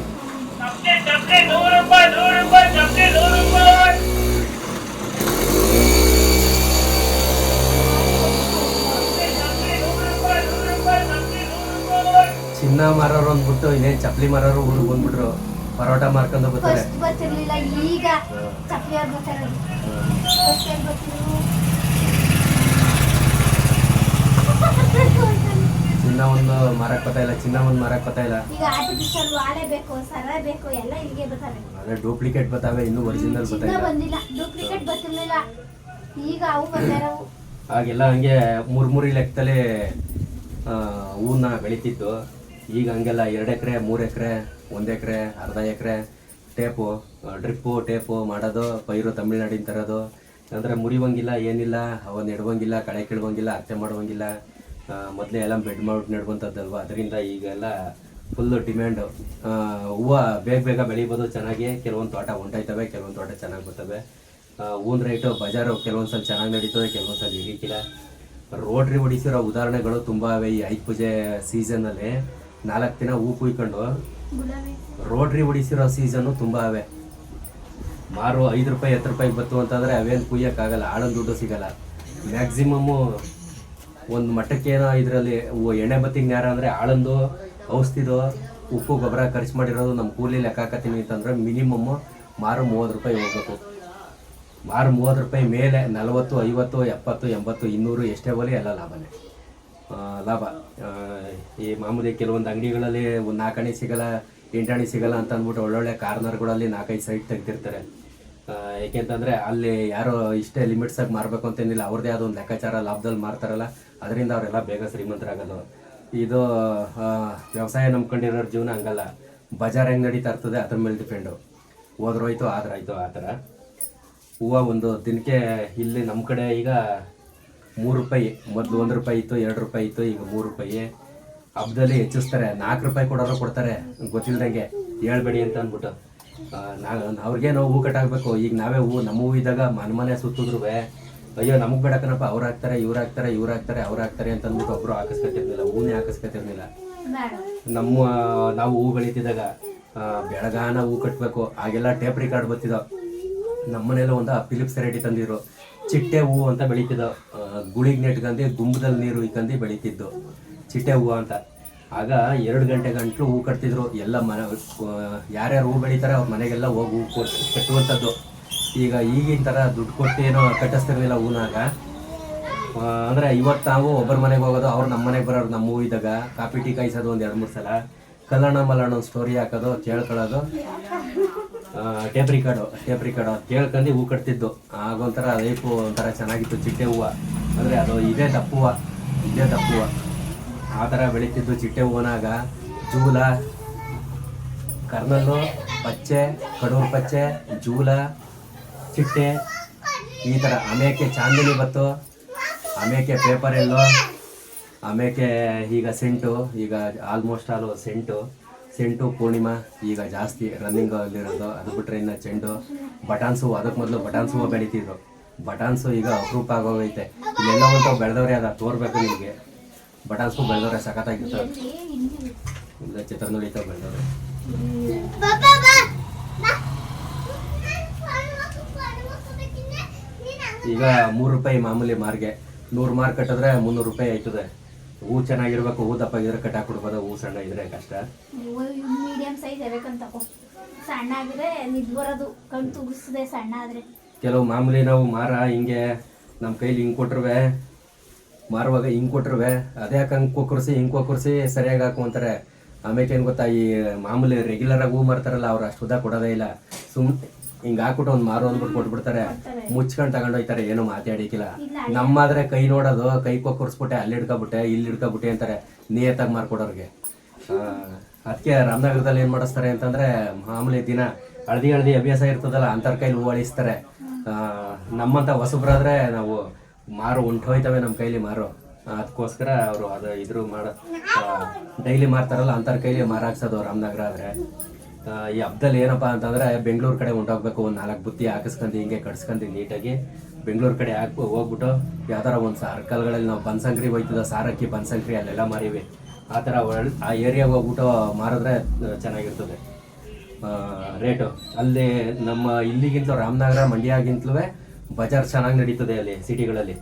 ಚಿನ್ನ ಮಾರೋರು ಅಂದ್ಬಿಟ್ಟು ಇನ್ನೇನ್ ಚಪ್ಲಿ ಮಾರೋರು ಊರಿಗೆ ಬಂದ್ಬಿಟ್ರು. ಪರೋಟ ಮಾರ್ಕೊಂಡು ಬರ್ತಾರೆ ಫಸ್ಟ್ ಈಗ ಚಪ್ಪಲಿ ಅವ್ರು ಚಿನ್ನ ಒಂದು ಮಾರಕ್ ಬರ್ತಾ ಇಲ್ಲ ಚಿನ್ನ ಒಂದು ಮಾರಕ್ ಬರ್ತಾ ಇಲ್ಲ. ಈಗ ಆರ್ಟಿಫಿಷಿಯಲ್ ವಾಳೆ ಬೇಕು ಸರ ಬೇಕು ಎಲ್ಲ ಇಲ್ಲಿಗೆ ಬರ್ತಾರೆ. ಅದೇ ಡೂಪ್ಲಿಕೇಟ್ ಬರ್ತಾವೆ ಇನ್ನು ಒರಿಜಿನಲ್ ಬರ್ತಾ ಚಿನ್ನ ಇಲ್ಲ. ಬಂದಿಲ್ಲ ಡೂಪ್ಲಿಕೇಟ್ ಬರ್ತಿರ್ಲಿಲ್ಲ. ಈಗ ಅವು ಬರ್ತಾರವು ಆಗೆಲ್ಲ ಹಂಗೆ ಮುರ್ಮುರಿ ಲೆಕ್ಕದಲ್ಲಿ ಹೂನ ಬೆಳಿತಿತ್ತು ಬೆಳಿತಿದ್ದು. ಈಗ ಹಂಗೆಲ್ಲ ಎರಡು ಎಕರೆ, ಮೂರು ಎಕರೆ, ಒಂದು ಎಕರೆ, ಅರ್ಧ ಎಕರೆ ಟೇಪು ಡ್ರಿಪ್ಪು, ಟೇಪು ಮಾಡೋದು, ಪೈರು ತಮಿಳ್ನಾಡಿನ ತರೋದು. ಅಂದರೆ ಮುರಿವಂಗಿಲ್ಲ, ಏನಿಲ್ಲ, ಅವನ್ನ ನೆಡುವಂಗಿಲ್ಲ, ಕಳೆ ಕೀಳುವಂಗಿಲ್ಲ ಅರ್ತೆ ಮಾಡುವಂಗಿಲ್ಲ. ಮೊದಲೇ ಎಲ್ಲ ಬೆಡ್ ಮಾಡ್ಬಿಟ್ಟು ನೆಡುವಂಥದ್ದಲ್ವ? ಅದರಿಂದ ಈಗೆಲ್ಲ ಫುಲ್ಲು ಡಿಮ್ಯಾಂಡು ಹೂವು ಬೇಗ ಬೇಗ ಬೆಳಿಬೋದು ಚೆನ್ನಾಗಿ. ಕೆಲವೊಂದು ತೋಟ ಹೊಂಟೋಯ್ತವೆ ಕೆಲವೊಂದು ತೋಟ ಚೆನ್ನಾಗಿ ಬರ್ತವೆ. ಹೂವಿನ ರೈಟು ಬಜಾರು ಕೆಲವೊಂದ್ಸಲ ಚೆನ್ನಾಗಿ ನಡೀತದೆ, ಕೆಲವೊಂದ್ಸಲ ಇರಿಕಿಲ್ಲ ರೋಡ್ರಿ ಹೊಡಿಸಿರೋ ಉದಾಹರಣೆಗಳು ತುಂಬ ಅವೆ ಈ ಐದು ಪೂಜೆ ಸೀಸನಲ್ಲಿ ನಾಲ್ಕು ದಿನ ಹೂ ಕುಯ್ಕೊಂಡು ರೋಡ್ರಿ ಹೊಡಿಸಿರೋ ಸೀಸನ್ನು ತುಂಬ ಅವೆ. ಮಾರು ಐದು ರೂಪಾಯಿ ಹತ್ತು ರೂಪಾಯಿ ಬತ್ತು ಅಂತಂದರೆ ಅವೇನು ಕುಯ್ಯೋಕ್ಕಾಗಲ್ಲ ಆಳೊಂದು ದುಡ್ಡು ಸಿಗಲ್ಲ. ಮ್ಯಾಕ್ಸಿಮಮ್ಮು ಒಂದು ಮಟ್ಟಕ್ಕೆ ಏನೋ ಇದರಲ್ಲಿ ಎಣ್ಣೆ ಬತ್ತಿಗೆ ನ್ಯಾರ ಅಂದರೆ ಆಳಂದು ಔಷಧಿದು ಉಪ್ಪು ಗೊಬ್ಬರ ಖರ್ಚು ಮಾಡಿರೋದು ನಮ್ಮ ಕೂಲಿ ಲೆಕ್ಕ ಹಾಕತ್ತೀನಿ ಅಂತಂದ್ರೆ ಮಿನಿಮಮ್ಮು ಮಾರು ಮೂವತ್ತು ರೂಪಾಯಿ ಹೋಗ್ಬೇಕು. ಮಾರು ಮೂವತ್ತು ರೂಪಾಯಿ ಮೇಲೆ ನಲವತ್ತು ಐವತ್ತು ಎಪ್ಪತ್ತು ಎಂಬತ್ತು ಇನ್ನೂರು ಎಷ್ಟೇ ಹೋಲಿ ಎಲ್ಲ ಲಾಭನೇ. ಲಾಭ. ಈ ಮಾಮೂಲಿ ಕೆಲವೊಂದು ಅಂಗಡಿಗಳಲ್ಲಿ ಒಂದು ನಾಲ್ಕಣಿ ಸಿಗಲ್ಲ ಎಂಟಣಿ ಸಿಗಲ್ಲ ಅಂತ ಅಂದ್ಬಿಟ್ಟು ಒಳ್ಳೊಳ್ಳೆ ಕಾರ್ನರ್ಗಳಲ್ಲಿ ನಾಲ್ಕೈದು ಸೈಟ್ ತೆಗೆದಿರ್ತಾರೆ. ಏಕೆಂತಂದರೆ ಅಲ್ಲಿ ಯಾರೋ ಇಷ್ಟೇ ಲಿಮಿಟ್ಸಾಗಿ ಮಾರಬೇಕು ಅಂತೇನಿಲ್ಲ ಅವ್ರದ್ದೇ ಆದ ಒಂದು ಲೆಕ್ಕಾಚಾರ ಲಾಭದಲ್ಲಿ ಮಾರ್ತಾರಲ್ಲ, ಅದರಿಂದ ಅವರೆಲ್ಲ ಬೇಗ ಶ್ರೀಮಂತರಾಗೋದು. ಇದು ವ್ಯವಸಾಯ ನಂಬ್ಕೊಂಡಿರೋರ ಜೀವನ ಹಂಗಲ್ಲ. ಬಜಾರ್ ಹೆಂಗೆ ನಡೀತಾ ಇರ್ತದೆ, ಅದ್ರ ಮೇಲೆ ಡಿಪೆಂಡು ಹೋದ್ರೋಯ್ತು, ಆದ್ರಾಯ್ತು, ಆ ಥರ. ಹೂವು ಒಂದು ದಿನಕ್ಕೆ ಇಲ್ಲಿ ನಮ್ಮ ಕಡೆ ಈಗ ಮೂರು ರೂಪಾಯಿ ಮೊದಲು ಒಂದು ರೂಪಾಯಿ ಇತ್ತು ಎರಡು ರೂಪಾಯಿ ಇತ್ತು ಈಗ ಮೂರು ರೂಪಾಯಿ. ಹಬ್ಬದಲ್ಲಿ ಹೆಚ್ಚಿಸ್ತಾರೆ ನಾಲ್ಕು ರೂಪಾಯಿ ಕೊಡೋರು ಕೊಡ್ತಾರೆ ಗೊತ್ತಿಲ್ದಂಗೆ ಹೇಳ್ಬೇಡಿ ಅಂತ ಅಂದ್ಬಿಟ್ಟು. ಆ, ನಾ ಅವ್ರಿಗೆ ನಾವು ಹೂ ಕಟ್ಟಾಗಬೇಕು ಈಗ ನಾವೇ ಹೂ ನಮ್ಮ ಹೂ ಇದ್ದಾಗ ಮನೆ ಮನೆ ಸುತ್ತಿದ್ರು ಅಯ್ಯೋ ನಮಗೆ ಬೇಡಕನಪ್ಪ ಅವ್ರು ಹಾಕ್ತಾರೆ ಇವ್ರು ಹಾಕ್ತಾರೆ ಇವ್ರು ಹಾಕ್ತಾರೆ ಅವ್ರು ಹಾಕ್ತಾರೆ ಅಂತ ಅಂದ್ಬಿಟ್ಟು ಒಬ್ರು ಹಾಕಿಸ್ಕೊತಿರ್ಲಿಲ್ಲ. ಹೂನೇ ಹಾಕಿಸ್ಕೊತಿರ್ಲಿಲ್ಲ. ನಮ್ಮ ನಾವು ಹೂ ಬೆಳೀತಿದ್ದಾಗ ಬೆಳಗಾನ ಹೂ ಕಟ್ಟಬೇಕು ಆಗೆಲ್ಲ ಟೇಪ್ ರಿಕಾರ್ಡ್ ಬರ್ತಿದ್ದೋ ನಮ್ಮ ಮನೇಲಿ ಒಂದು ಫಿಲಿಪ್ಸ್ ವೆರೈಟಿ ತಂದಿದ್ರು. ಚಿಟ್ಟೆ ಹೂವು ಅಂತ ಬೆಳೀತಿದ್ದು ಗುಳಿಗೆ ನೆಟ್ಕಂದು ಗುಂಬದಲ್ಲಿ ನೀರು ಇಕ್ಕಂದು ಬೆಳೀತಿದ್ದು. ಚಿಟ್ಟೆ ಹೂವು ಅಂತ. ಆಗ ಎರಡು ಗಂಟೆ ಗಂಟಲು ಹೂ ಕಟ್ತಿದ್ರು. ಎಲ್ಲ ಮನೆ ಯಾರ್ಯಾರು ಹೂ ಬೆಳೀತಾರೆ ಅವ್ರ ಮನೆಗೆಲ್ಲ ಹೋಗಿ ಹೂ ಕೊಟ್ಟು ಕಟ್ಟುವಂಥದ್ದು. ಈಗ ಈಗಿನ ಥರ ದುಡ್ಡು ಕೊಟ್ಟು ಏನೋ ಕಟ್ಟಿಸ್ತಿರ್ಲಿಲ್ಲ ಹೂನಾಗ. ಅಂದರೆ ಇವತ್ತು ನಾವು ಒಬ್ಬರ ಮನೆಗೆ ಹೋಗೋದು, ಅವ್ರು ನಮ್ಮ ಮನೆಗೆ ಬರೋರು ನಮ್ಮ ಹೂ ಇದ್ದಾಗ ಕಾಫಿ ಟೀ ಕಾಯಿಸೋದು ಒಂದು ಎರಡು ಮೂರು ಸಲ. ಕಲ್ಲಣ್ಣ ಮಲ್ಲಣ್ಣ ಸ್ಟೋರಿ ಹಾಕೋದು, ಕೇಳ್ಕೊಳ್ಳೋದು. ಟೇಪ್ ರಿಕಾರ್ಡು ಟೇಪ್ ಕೇಳ್ಕೊಂಡು ಹೂ ಕಟ್ತಿದ್ದು. ಆಗ ಒಂಥರ ಲೈಫು ಒಂಥರ ಚೆನ್ನಾಗಿತ್ತು, ಚಿಟ್ಟೆ ಹೂವು. ಅಂದರೆ ಅದು ಇದೇ ದಪ್ಪು ಹೂವು, ಇದೇ ದಪ್ಪು ಹೂವು. ಆ ಥರ ಬೆಳೀತಿದ್ದು ಚಿಟ್ಟೆ ಹೂವನಾಗ. ಜೂಲ, ಕರ್ನಲ್ಲು, ಪಚ್ಚೆ, ಕಡೂರು ಪಚ್ಚೆ, ಜೂಲ, ಚಿಟ್ಟೆ, ಈ ಥರ ಆಮೇಕೆ ಚಾಂದಿನಿ ಬತ್ತು ಆಮೇಕೆ ಪೇಪರ್ ಎಲ್ಲೋ ಆಮೇಕೆ ಈಗ ಸೆಂಟು ಈಗ almost all cent cent, Purnima, ಈಗ ಜಾಸ್ತಿ ರನ್ನಿಂಗ್ ಅಲ್ಲಿರೋದು. ಅದು ಬಿಟ್ಟರೆ ಇನ್ನು ಚೆಂಡು. ಬಟಾನ್ಸು ಅದಕ್ಕೆ ಮೊದಲು ಬಟಾನ್ಸು ಬೆಳೀತಿದ್ರು. ಬಟಾನ್ಸು ಈಗ ಅಪರೂಪ ಆಗೋಗೈತೆ. ಇಲ್ಲೆಲ್ಲ ಒಂದು ಬೆಳೆದವ್ರೆ ಅದ, ತೋರ್ಬೇಕು ನಿಮಗೆ. ಬಟಾನ್ಸ್ ಬೆಳೆದವ್ರೆ ಸಖತ್ತಾಗಿರ್ತವೆ. ಇಲ್ಲ ಚಿತ್ರನುಳಿತಾವೆ ಬೆಳೆದವ್ರೆ. ಈಗ ಮೂರು ರೂಪಾಯಿ ಮಾಮೂಲಿ ಮಾರ್ಗೆ. ನೂರು ಮಾರ್ ಕಟ್ಟಿದ್ರೆ ಮುನ್ನೂರು ರೂಪಾಯಿ ಆಯ್ತದೆ. ಹೂ ಚೆನ್ನಾಗಿರ್ಬೇಕು ಹೂ ದಪ್ಪಾಗಿದ್ರೆ ಕಟ್ಟಾಕ್ ಕೊಡ್ಬೋದ ಹೂ ಸಣ್ಣ ಇದ್ರೆ ಕಷ್ಟ. ಮೀಡಿಯಂ ಸೈಜ್ ಇರಬೇಕಂತ ಸಣ್ಣ ಆಗಿದ್ರೆ ನಿದ್ ಬರೋದು ಕಣ್ ತುಗಿಸ್ತದೆ ಸಣ್ಣ ಆದ್ರೆ. ಕೆಲವು ಮಾಮೂಲಿ ನಾವು ಮಾರ ಹಿಂಗೆ ನಮ್ಮ ಕೈಲಿ ಹಿಂಗೆ ಕೊಟ್ರುವೆ ಮಾರುವಾಗ ಹಿಂಗೆ ಕೊಟ್ರುವೆ ಅದೇ ಯಾಕೆ ಹಂಗೆ ಕೊಕ್ಕರ್ಸಿ ಹಿಂಗೆ ಕೊಕ್ಕರ್ಸಿ ಸರಿಯಾಗಿ ಹಾಕು ಅಂತಾರೆ. ಆಮೇಲೆ ಏನು ಗೊತ್ತಾ ಈ ಮಾಮೂಲಿ ರೆಗ್ಯುಲರ್ ಆಗಿ ಹೂ ಮಾರ್ತಾರಲ್ಲ ಅವ್ರು ಅಷ್ಟು ಉದ್ದ ಕೊಡೋದೇ ಇಲ್ಲ. ಸುಮ್ ಹಿಂಗೆ ಹಾಕ್ಬಿಟ್ಟು ಒಂದು ಮಾರು ಅಂದ್ಬಿಟ್ಟು ಕೊಟ್ಬಿಡ್ತಾರೆ. ಮುಚ್ಕೊಂಡು ತಗೊಂಡೋಯ್ತಾರೆ ಏನು ಮಾತಾಡಿಕಿಲ್ಲ ನಮ್ಮಾದ್ರೆ ಕೈ ನೋಡೋದು ಕೈ ಕೊಕ್ಕರ್ಸ್ಬಿಟ್ಟೆ ಅಲ್ಲಿ ಹಿಡ್ಕೊಬಿಟ್ಟೆ ಇಲ್ಲಿ ಹಿಡ್ಕೊಬಿಟ್ಟೆ ಅಂತಾರೆ ನಿಯತ್ತಾಗಿ ಮಾರ್ಕೊಡೋರಿಗೆ. ಅದಕ್ಕೆ ರಾಮನಗರದಲ್ಲಿ ಏನು ಮಾಡಿಸ್ತಾರೆ ಅಂತಂದ್ರೆ ಮಾಮೂಲಿ ದಿನ ಹಳದಿ ಹಳದಿ ಅಭ್ಯಾಸ ಇರ್ತದಲ್ಲ ಅಂತರ್ ಕೈಲಿ ಹೂ ಅಳಿಸ್ತಾರೆ. ಆ, ನಮ್ಮಂತ ಹೊಸಬ್ರಾದ್ರೆ ನಾವು ಮಾರು ಉಂಟೋಯ್ತವೆ ನಮ್ಮ ಕೈಲಿ ಮಾರು. ಅದಕ್ಕೋಸ್ಕರ ಅವರು ಅದು ಇದ್ರು ಮಾಡೋ ಡೈಲಿ ಮಾರ್ತಾರಲ್ಲ ಅಂತರ ಕೈಲಿ ಮಾರಾಕ್ಸೋದು ರಾಮನಗರ ಆದ್ರೆ. ಈ ಹಬ್ಬದಲ್ಲಿ ಏನಪ್ಪ ಅಂತಂದ್ರೆ ಬೆಂಗಳೂರು ಕಡೆ ಹೊಂಟೋಗ್ಬೇಕು ಒಂದು ನಾಲ್ಕು ಬುತ್ತಿ ಹಾಕಿಸ್ಕೊಂಡು ಹಿಂಗೆ ಕಟ್ಸ್ಕೊಂಡು ನೀಟಾಗಿ ಬೆಂಗಳೂರು ಕಡೆ ಹಾಕಿ ಹೋಗ್ಬಿಟ್ಟು ಯಾವ್ದಾರ ಒಂದು ಸರ್ಕಲ್ಗಳಲ್ಲಿ ನಾವು ಬನ್ಸಂಕ್ರಿ ಹೋಯ್ತದ, ಸಾರಕ್ಕಿ ಬನ್ಸಂಕ್ರಿ ಅಲ್ಲೆಲ್ಲ ಮಾರಿವಿ. ಆ ಥರ ಆ ಏರಿಯಾಗೆ ಹೋಗ್ಬಿಟ್ಟು ಮಾರಿದ್ರೆ ಚೆನ್ನಾಗಿರ್ತದೆ. ರೇಟು ಅಲ್ಲಿ ನಮ್ಮ ಇಲ್ಲಿಗಿಂತಲೂ ರಾಮನಗರ ಮಂಡ್ಯಗಿಂತಲೂ ಬಜಾರ್ ಚೆನ್ನಾಗಿ ನಡೀತದೆ ಅಲ್ಲಿ ಸಿಟಿಗಳಲ್ಲಿ.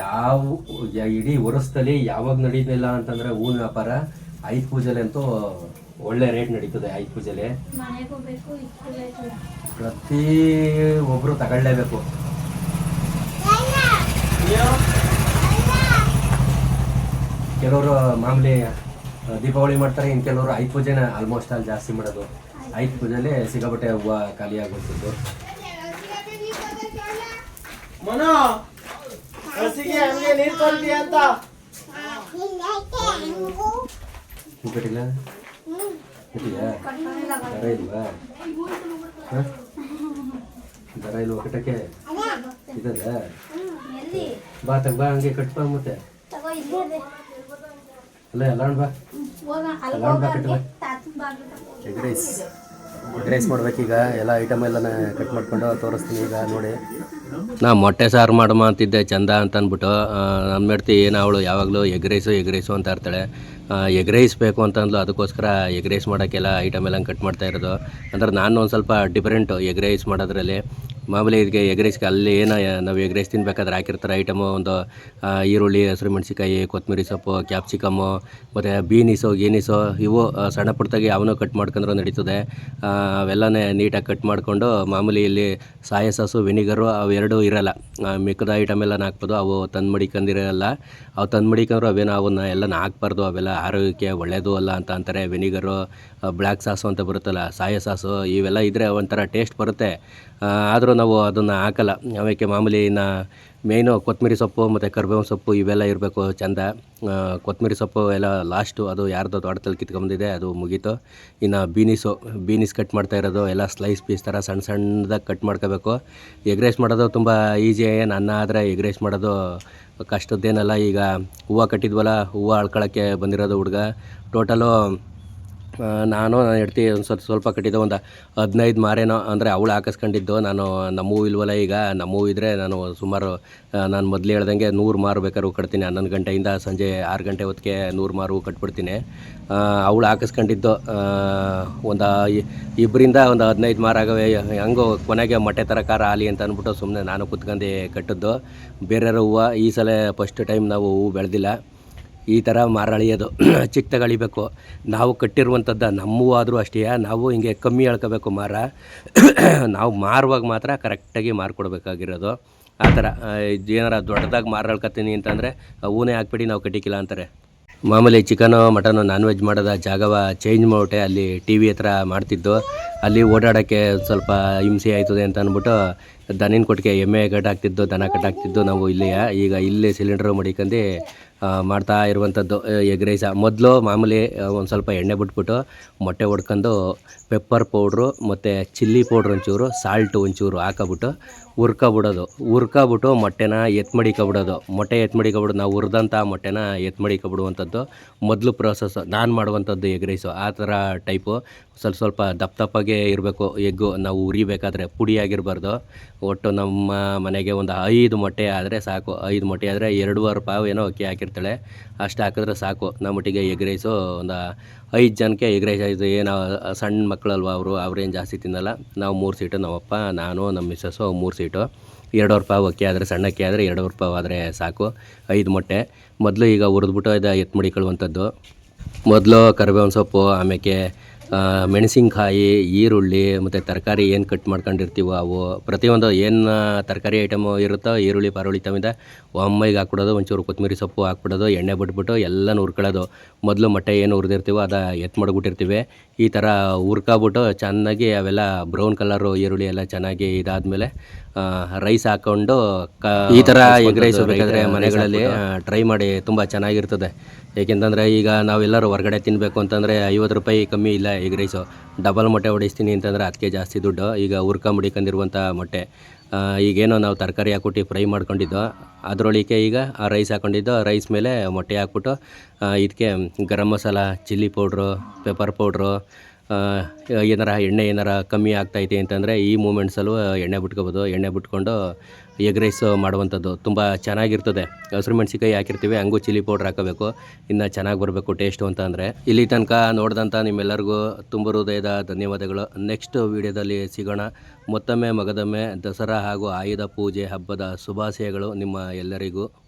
ಯಾವ ಇಡೀ ವರ್ಷದಲ್ಲಿ ಯಾವಾಗ ನಡೀತಿಲ್ಲ ಅಂತಂದ್ರೆ ಹೂವಿನ ವ್ಯಾಪಾರ, ಐದು ಪೂಜೆಲಿ ಅಂತೂ ಒಳ್ಳೆ ರೇಟ್ ನಡೀತದೆ ಐದು ಪೂಜೆಲಿ ಮನೆಗೆ ಹೋಗ್ಬೇಕು ಇಟ್ಕೋಬೇಕು ಪ್ರತಿ ಒಬ್ರು ತಗೊಳ್ಳೇಬೇಕು ಕೆಲವರು ಮಾಮೂಲಿ ದೀಪಾವಳಿ ಮಾಡ್ತಾರೆ ಇನ್ನು ಕೆಲವರು ಐದು ಪೂಜೆನ ಆಲ್ಮೋಸ್ಟ್ ಅಲ್ಲಿ ಜಾಸ್ತಿ ಮಾಡೋದು ಐದು ಪೂಜೆಲಿ ಸಿಗಬಟ್ಟೆ ಹೂವು ಖಾಲಿ ಆಗೋಗ್ತಿದ್ದು ಅಂತ ಕಟ್ಟಿಯಾ ದರ ಇಲ್ವಾ? ದರ ಇಲ್ವಾ ಕಟ್ಟಕ್ಕೆ ಇದಲ್ಲ ಎಲ್ಲಿ ಬಾ ತಗ ಬಾ ಹಂಗೆ ಮತ್ತೆ ತಗೋ ಇಲ್ಲೇ ಇದೆ ಅಲ್ಲ ಎಲ್ಲ ಬಾ. ಅಲ್ಲ, ಬಾ ತಗೋ. ಎಗ್ ರೈಸ್ ಎಗ್ ರೈಸ್ ಮಾಡ್ಬೇಕೀಗ ಎಲ್ಲ ಐಟಮ್ ಎಲ್ಲ ಕಟ್ ಮಾಡ್ಕೊಂಡು ತೋರಿಸ್ತೀನಿ ಈಗ ನೋಡಿ. ನಾ ಮೊಟ್ಟೆ ಸಾರು ಮಾಡಮ್ಮ ಅಂತಿದ್ದೆ ಚಂದ ಅಂತ ಅಂದ್ಬಿಟ್ಟು ನಮ್ಮ ಹೆಡ್ತಿ ಏನು ಅವಳು? ಯಾವಾಗಲೂ ಎಗ್ ರೈಸು ಎಗ್ ರೈಸು ಅಂತ ಇರ್ತಾಳೆ. ಎಗ್ ರೈಸ್ ಬೇಕು ಅಂತಂದ್ಲು. ಅದಕ್ಕೋಸ್ಕರ ಎಗ್ ರೈಸ್ ಮಾಡೋಕ್ಕೆಲ್ಲ ಐಟಮ್ ಎಲ್ಲ ಕಟ್ ಮಾಡ್ತಾ ಇರೋದು. ಅಂದ್ರೆ ನಾನು ಒಂದು ಸ್ವಲ್ಪ ಡಿಫ್ರೆಂಟು ಎಗ್ ರೈಸ್ ಮಾಡೋದ್ರಲ್ಲಿ. ಮಾಮೂಲಿ ಇದಕ್ಕೆ ಎಗ್ ರೈಸ್ಗೆ ಅಲ್ಲಿ ಏನೋ, ನಾವು ಎಗ್ ರೈಸ್ ತಿನ್ಬೇಕಾದ್ರೆ ಹಾಕಿರ್ತಾರೆ. ಐಟಮು ಒಂದು ಈರುಳ್ಳಿ, ಹಸಿರು ಮೆಣಸಿಕಾಯಿ ಕೊತ್ತಂಬರಿ ಸೊಪ್ಪು ಕ್ಯಾಪ್ಸಿಕಮ್ಮು ಮತ್ತು ಬೀನಿಸು ಗೀನಿಸು ಇವು ಸಣ್ಣ ಪುಟ್ಟದಾಗಿ ಅವನು ಕಟ್ ಮಾಡ್ಕೊಂಡ್ರೂ ನಡೀತದೆ. ಅವೆಲ್ಲನೇ ನೀಟಾಗಿ ಕಟ್ ಮಾಡಿಕೊಂಡು ಮಾಮೂಲಿ ಇಲ್ಲಿ ಸಾಯ ಸಾಸು ವಿನಿಗರು ಅವೆರಡು ಇರೋಲ್ಲ. ಮಿಕ್ಕದ ಐಟಮ್ ಎಲ್ಲ ಹಾಕ್ಬೋದು. ಅವು ತಂದು ಮಡಿಕೊಂಡಿರಲ್ಲ ಅವು ತಂದು ಮಡಿಕೊಂಡ್ರು ಅವೇನೋ ಅವನ್ನ ಎಲ್ಲ ಹಾಕ್ಬಾರ್ದು. ಅವೆಲ್ಲ ಆರೋಗ್ಯಕ್ಕೆ ಒಳ್ಳೆಯದು ಅಲ್ಲ ಅಂತ ಅಂತಾರೆ. ವಿನಿಗರು ಬ್ಲ್ಯಾಕ್ ಸಾಸು ಅಂತ ಬರುತ್ತಲ್ಲ, ಸಾಯ ಸಾಸು, ಇವೆಲ್ಲ ಇದ್ದರೆ ಒಂಥರ ಟೇಸ್ಟ್ ಬರುತ್ತೆ. ಆದರೂ ನಾವು ಅದನ್ನು ಹಾಕಲ್ಲ. ಅವಕ್ಕೆ ಮಾಮೂಲಿ ಇನ್ನು ಮೇಯ್ನು ಕೊತ್ತಂಬರಿ ಸೊಪ್ಪು ಮತ್ತು ಕರ್ಬೇವಿನ ಸೊಪ್ಪು ಇವೆಲ್ಲ ಇರಬೇಕು ಚಂದ. ಕೊತ್ತಂಬರಿ ಸೊಪ್ಪು ಎಲ್ಲ ಲಾಸ್ಟು ಅದು ಯಾರ್ದು ತೋಟದಲ್ಲಿ ಕಿತ್ಕೊಂಬಂದಿದೆ ಅದು ಮುಗೀತು. ಇನ್ನು ಬೀನೀಸು, ಬೀನೀಸ್ ಕಟ್ ಮಾಡ್ತಾ ಇರೋದು, ಎಲ್ಲ ಸ್ಲೈಸ್ ಪೀಸ್ ಥರ ಸಣ್ಣ ಸಣ್ಣದಾಗಿ ಕಟ್ ಮಾಡ್ಕೋಬೇಕು. ಎಗ್ ರೈಸ್ ಮಾಡೋದು ತುಂಬ ಈಸಿ ಏನು ಅನ್ನ ಆದರೆ ಎಗ್ ರೈಸ್ ಮಾಡೋದು ಕಷ್ಟದ್ದೇನಲ್ಲ. ಈಗ ಹೂವು ಕಟ್ಟಿದ್ವಲ್ಲ, ಹೂವು ಅಳ್ಕೊಳ್ಳೋಕ್ಕೆ ಬಂದಿರೋದು ಹುಡುಗ. ಟೋಟಲು ನಾನು, ನನ್ನ ಹೆಂಡ್ತಿ ಒಂದು ಸ್ವಲ್ಪ ಸ್ವಲ್ಪ ಕಟ್ಟಿದ್ದೆ ಒಂದು ಹದಿನೈದು ಮಾರೇನೋ ಅಂದರೆ ಅವಳು ಹಾಕಿಸ್ಕೊಂಡಿದ್ದು. ನಾನು ನಮ್ಮೂ ಇಲ್ವಲ್ಲ ಈಗ, ನಮ್ಮೂ ಇದ್ದರೆ ನಾನು ಸುಮಾರು ನಾನು ಮೊದಲು ಹೇಳ್ದಂಗೆ ನೂರು ಮಾರು ಬೇಕಾದ್ರೂ ಕಟ್ತೀನಿ. ಹನ್ನೊಂದು ಗಂಟೆಯಿಂದ ಸಂಜೆ ಆರು ಗಂಟೆ ಹೊತ್ತಿಗೆ ನೂರು ಮಾರು ಕಟ್ಬಿಡ್ತೀನಿ. ಅವಳು ಹಾಕಿಸ್ಕೊಂಡಿದ್ದು ಒಂದು ಇಬ್ಬರಿಂದ ಒಂದು ಹದಿನೈದು ಮಾರಾಗವೆ ಹಂಗೋ ಕೊನೆಗೆ ಮೊಟ್ಟೆ ಥರ ಖಾರ ಆಲಿ ಅಂತ ಅಂದ್ಬಿಟ್ಟು ಸುಮ್ಮನೆ ನಾನು ಕುತ್ಕೊಂಡು ಕಟ್ಟಿದ್ದು. ಬೇರೆಯವ್ರ ಹೂವು ಈ ಸಲ ಫಸ್ಟ್ ಟೈಮ್ ನಾವು ಹೂವು ಬೆಳೆದಿಲ್ಲ. ಈ ಥರ ಮಾರಳಿಯೋದು ಚಿಕ್ಕ ತಗೊಳಿಬೇಕು. ನಾವು ಕಟ್ಟಿರುವಂಥದ್ದು ನಮ್ಮೂ ಆದರೂ ಅಷ್ಟೇ, ನಾವು ಹಿಂಗೆ ಕಮ್ಮಿ ಎಳ್ಕೋಬೇಕು ಮಾರ. ನಾವು ಮಾರುವಾಗ ಮಾತ್ರ ಕರೆಕ್ಟಾಗಿ ಮಾರ್ಕೊಡ್ಬೇಕಾಗಿರೋದು. ಆ ಥರ ಏನಾರ ದೊಡ್ಡದಾಗಿ ಮಾರು ಎಳ್ಕೊತೀನಿ ಅಂತಂದರೆ ಹೂನೇ ಹಾಕ್ಬಿಟ್ಟು ನಾವು ಕಟ್ಟಿಕಿಲ್ಲ ಅಂತಾರೆ. ಮಾಮೂಲಿ ಚಿಕನು, ಮಟನು ನಾನ್ ವೆಜ್ ಮಾಡೋದ ಜಾಗವ ಚೇಂಜ್ ಮಾಡಿಬಿಟ್ಟೆ, ಅಲ್ಲಿ ಟಿ ವಿ ಹತ್ರ ಮಾಡ್ತಿದ್ದು. ಅಲ್ಲಿ ಓಡಾಡೋಕ್ಕೆ ಸ್ವಲ್ಪ ಹಿಂಸೆ ಆಯ್ತದೆ ಅಂತ ಅಂದ್ಬಿಟ್ಟು, ದನಿನ ಕೊಟ್ಟಿಗೆ ಎಮ್ಮೆ ಕಟ್ಟಾಕ್ತಿದ್ದು ದನ ಕಟ್ಟಾಗ್ತಿದ್ದು ನಾವು ಇಲ್ಲಿಯ. ಈಗ ಇಲ್ಲಿ ಸಿಲಿಂಡ್ರು ಮಡಿಕೊಂಡು ಮಾಡ್ತಾ ಇರುವಂಥದ್ದು ಎಗ್ ರೈಸ. ಮೊದಲು ಮಾಮೂಲಿ ಒಂದು ಸ್ವಲ್ಪ ಎಣ್ಣೆ ಬಿಟ್ಬಿಟ್ಟು ಮೊಟ್ಟೆ ಹೊಡ್ಕೊಂಡು ಪೆಪ್ಪರ್ ಪೌಡ್ರು ಮತ್ತು ಚಿಲ್ಲಿ ಪೌಡ್ರ್ ಒಂಚೂರು, ಸಾಲ್ಟು ಒಂಚೂರು ಹಾಕೊಬಿಟ್ಟು ಹುರ್ಕೊಬಿಡೋದು. ಹುರ್ಕೊಬಿಟ್ಟು ಮೊಟ್ಟೆನ ಎತ್ ಮಡಿಕೊಬಿಡೋದು ಮೊಟ್ಟೆ ಎತ್ ಮಡಿಕೊಬಿಡೋದು ನಾವು ಹುರಿದಂಥ ಮೊಟ್ಟೆನ ಎತ್ ಮಡಿಕೊಬಿಡುವಂಥದ್ದು ಮೊದಲು ಪ್ರೋಸೆಸ್ ನಾನು ಮಾಡುವಂಥದ್ದು ಎಗ್ ರೈಸು. ಆ ಥರ ಟೈಪು. ಸ್ವಲ್ಪ ಸ್ವಲ್ಪ ದಪ್ಪ ದಪ್ಪಗೆ ಇರಬೇಕು ಎಗ್ಗು. ನಾವು ಉರಿಬೇಕಾದ್ರೆ ಪುಡಿಯಾಗಿರಬಾರ್ದು ಒಟ್ಟು ನಮ್ಮ ಮನೆಗೆ ಒಂದು ಐದು ಮೊಟ್ಟೆ ಆದರೆ ಸಾಕು. ಐದು ಮೊಟ್ಟೆ ಆದರೆ ಎರಡೂವರೆ ಪಾವು ಏನೋ ಅಕ್ಕಿ ಹಾಕಿರ್ತಾಳೆ ಅಷ್ಟು ಹಾಕಿದ್ರೆ ಸಾಕು. ನಮ್ಮೊಟ್ಟಿಗೆ ಎಗ್ ರೈಸು ಒಂದು ಐದು ಜನಕ್ಕೆ ಎಗ್ ರೈಸ್ ಆಯಿತು ಏನು ಸಣ್ಣ ಮಕ್ಕಳಲ್ವ ಅವರು, ಅವ್ರೇನು ಜಾಸ್ತಿ ತಿನ್ನಲ್ಲ. ನಾವು ಮೂರು ಸೀಟು, ನಮ್ಮಪ್ಪ, ನಾನು, ನಮ್ಮ ಮಿಸ್ಸಸ್ಸು, ಮೂರು ಸೀಟು. ಎರಡೂವರೆ ರೂಪಾಯಿ ಅಕ್ಕಿ ಆದರೆ ಸಣ್ಣ ಅಕ್ಕಿ ಆದರೆ ಎರಡೂವರೆ ರೂಪಾಯಿ ಆದರೆ ಸಾಕು. ಐದು ಮೊಟ್ಟೆ. ಮೊದಲು ಈಗ ಹುರಿದ್ಬಿಟ್ಟು ಇದು ಎತ್ತು ಮಡಿಕೊಳ್ಳುವಂಥದ್ದು ಮೊದಲು ಕರಿಬೇವಿನ ಸೊಪ್ಪು ಆಮೇಲೆ ಮೆಣಸಿನ್ಕಾಯಿ, ಈರುಳ್ಳಿ, ಮತ್ತು ತರಕಾರಿ ಏನು ಕಟ್ ಮಾಡ್ಕೊಂಡಿರ್ತೀವೋ ಅವು, ಪ್ರತಿಯೊಂದು ಏನು ತರಕಾರಿ ಐಟಮು ಇರುತ್ತೋ, ಈರುಳ್ಳಿ ಪಾರುಳ್ಳಿ ತಮ್ಮಿಂದ ಒಮ್ಮೆಗೆ ಹಾಕ್ಬಿಡೋದು, ಒಂಚೂರು ಕೊತ್ತಂಬರಿ ಸೊಪ್ಪು ಹಾಕ್ಬಿಡೋದು, ಎಣ್ಣೆ ಬಿಟ್ಬಿಟ್ಟು ಎಲ್ಲ ಹುರ್ಕೊಳ್ಳೋದು. ಮೊದಲು ಮೊಟ್ಟೆ ಏನು ಹುರಿದಿರ್ತೀವೋ ಅದು ಎತ್ತು ಮಾಡಿಬಿಟ್ಟಿರ್ತೀವಿ. ಈ ಥರ ಹುರ್ಕೊಬಿಟ್ಟು ಚೆನ್ನಾಗಿ ಅವೆಲ್ಲ ಬ್ರೌನ್ ಕಲರು ಈರುಳ್ಳಿ ಎಲ್ಲ ಚೆನ್ನಾಗಿ ಇದಾದಮೇಲೆ ರೈಸ್ ಹಾಕ್ಕೊಂಡು ಕ ಈ ಥರ ಎಗ್ ರೈಸ್ ಬೇಕಾದರೆ ಮನೆಗಳಲ್ಲಿ ಟ್ರೈ ಮಾಡಿ ತುಂಬ ಚೆನ್ನಾಗಿರ್ತದೆ. ಏಕೆಂತಂದರೆ ಈಗ ನಾವೆಲ್ಲರೂ ಹೊರಗಡೆ ತಿನ್ನಬೇಕು ಅಂತಂದರೆ ಐವತ್ತು ರೂಪಾಯಿ ಕಮ್ಮಿ ಇಲ್ಲ ಎಗ್ ರೈಸು. ಡಬಲ್ ಮೊಟ್ಟೆ ಹೊಡಿಸ್ತೀನಿ ಅಂತಂದರೆ ಅದಕ್ಕೆ ಜಾಸ್ತಿ ದುಡ್ಡು. ಈಗ ಹುರ್ಕೊಂಬಿಡಿಕೊಂಡಿರುವಂಥ ಮೊಟ್ಟೆ. ಈಗೇನೋ ನಾವು ತರಕಾರಿ ಹಾಕ್ಬಿಟ್ಟು ಫ್ರೈ ಮಾಡ್ಕೊಂಡಿದ್ದೋ ಅದರೊಳಗೆ ಈಗ ಆ ರೈಸ್ ಹಾಕ್ಕೊಂಡಿದ್ದು ರೈಸ್ ಮೇಲೆ ಮೊಟ್ಟೆ ಹಾಕ್ಬಿಟ್ಟು ಇದಕ್ಕೆ garam masala chilli powder pepper powder ಏನಾರ ಎಣ್ಣೆ ಏನಾರ ಕಮ್ಮಿ ಆಗ್ತೈತೆ ಅಂತಂದರೆ ಈ ಮೂಮೆಂಟ್ಸಲ್ಲೂ ಎಣ್ಣೆ ಬಿಟ್ಕೋಬೋದು. ಎಣ್ಣೆ ಬಿಟ್ಕೊಂಡು ಎಗ್ ರೈಸ್ ಮಾಡುವಂಥದ್ದು ತುಂಬ ಚೆನ್ನಾಗಿರ್ತದೆ. ಹಸಿರು ಮೆಣಸಿಕಾಯಿ ಹಾಕಿರ್ತೀವಿ, ಹಂಗೂ ಚಿಲ್ಲಿ ಪೌಡ್ರ್ ಹಾಕಬೇಕು. ಇನ್ನು ಚೆನ್ನಾಗಿ ಬರಬೇಕು ಟೇಸ್ಟು ಅಂತ ಅಂದರೆ. ಇಲ್ಲಿ ತನಕ ನೋಡಿದಂಥ ನಿಮ್ಮೆಲ್ಲರಿಗೂ ತುಂಬ ಹೃದಯದ ಧನ್ಯವಾದಗಳು. ನೆಕ್ಸ್ಟ್ ವಿಡಿಯೋದಲ್ಲಿ ಸಿಗೋಣ. ಮತ್ತೊಮ್ಮೆ ಮಗದೊಮ್ಮೆ ದಸರಾ ಹಾಗೂ ಆಯುಧ ಪೂಜೆ ಹಬ್ಬದ ಶುಭಾಶಯಗಳು ನಿಮ್ಮ ಎಲ್ಲರಿಗೂ.